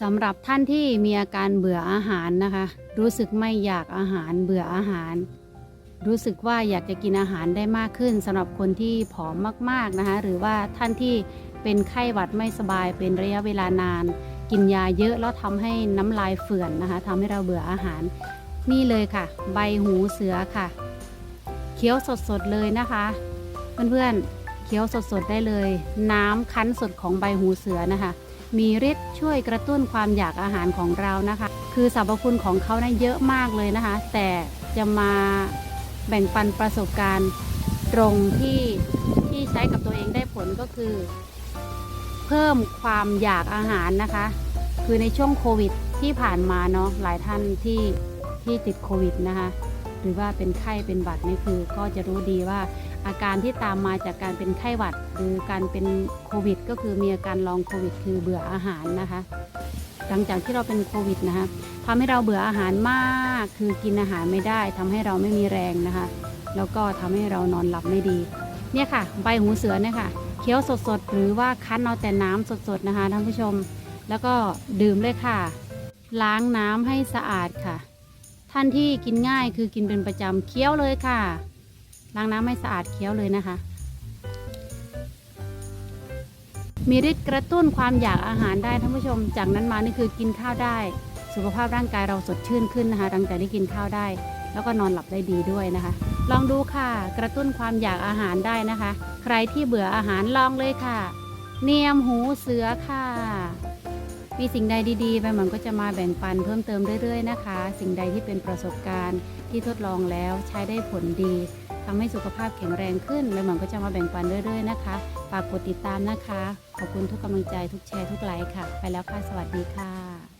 สำหรับท่านที่มีอาการเบื่ออาหารนะคะ รู้สึกไม่อยากอาหารเบื่ออาหาร รู้สึกว่าอยากจะกินอาหารได้มากขึ้นสำหรับคนที่ผอมมากๆนะคะ หรือว่าท่านที่เป็นไข้หวัดไม่สบายเป็นระยะเวลานาน กินยาเยอะแล้วทำให้น้ำลายเฝื่อนนะคะทำให้เราเบื่ออาหาร นี่เลยค่ะ ใบหูเสือค่ะ เคี้ยวสดๆเลยนะคะ เพื่อนๆเคี้ยวสดๆได้เลย น้ำคั้นสดของใบหูเสือนะคะ มีฤทธิ์ช่วยกระตุ้นความอยากอาหารของเรานะคะ คือสรรพคุณของเขานะเยอะมากเลยนะคะ แต่จะมาแบ่งปันประสบการณ์ตรงที่ที่ใช้กับตัวเองได้ผลก็คือ เพิ่มความอยากอาหารนะคะ คือในช่วงโควิดที่ผ่านมาเนาะหลายท่านที่ที่ติดโควิดนะคะ หรือว่าเป็นไข้เป็นหวัดนี่คือก็จะรู้ดีว่า อาการที่ตามมาจากการเป็นไข้หวัด หรือการเป็นโควิด ก็คือมีอาการลองโควิด คือเบื่ออาหารนะคะ หลังจากที่เราเป็นโควิดนะคะทำให้เราเบื่ออาหารมาก คือกินอาหารไม่ได้ทำให้เราไม่มีแรงนะคะ แล้วก็ทำให้เรานอนหลับไม่ดี เนี่ยค่ะ ใบหูเสือเนี่ยค่ะ เคี้ยวสดๆ หรือว่าคั้นเอาแต่น้ำสดๆนะคะท่านผู้ชม แล้วก็ดื่มเลยค่ะ ล้างน้ำให้สะอาดค่ะ ท่านที่กินง่ายคือกินเป็นประจำเคี้ยวเลยค่ะ ล้างน้ำให้สะอาดเคี้ยวเลยนะคะ มีฤทธิ์กระตุ้นความอยากอาหารได้ท่านผู้ชม จากนั้นมานี่คือกินข้าวได้ สุขภาพร่างกายเราสดชื่นขึ้นนะคะหลังจากที่กินข้าวได้ แล้วก็นอนหลับได้ดีด้วยนะคะ ลองดูค่ะ กระตุ้นความอยากอาหารได้นะคะ ใครที่เบื่ออาหารลองเลยค่ะ เนียมหูเสือค่ะ มีสิ่งใดดีๆไปเหมือนก็จะมาแบ่งปันเพิ่มเติมเรื่อยๆนะคะ สิ่งใดที่เป็นประสบการณ์ที่ทดลองแล้วใช้ได้ผลดีทำให้สุขภาพแข็งแรงขึ้นไปเหมือนก็จะมาแบ่งปันเรื่อย ๆนะคะฝากกดติดตามนะคะ ขอบคุณทุกกำลังใจทุกแชร์ทุกไลค์ค่ะ ไปแล้วค่ะสวัสดีค่ะ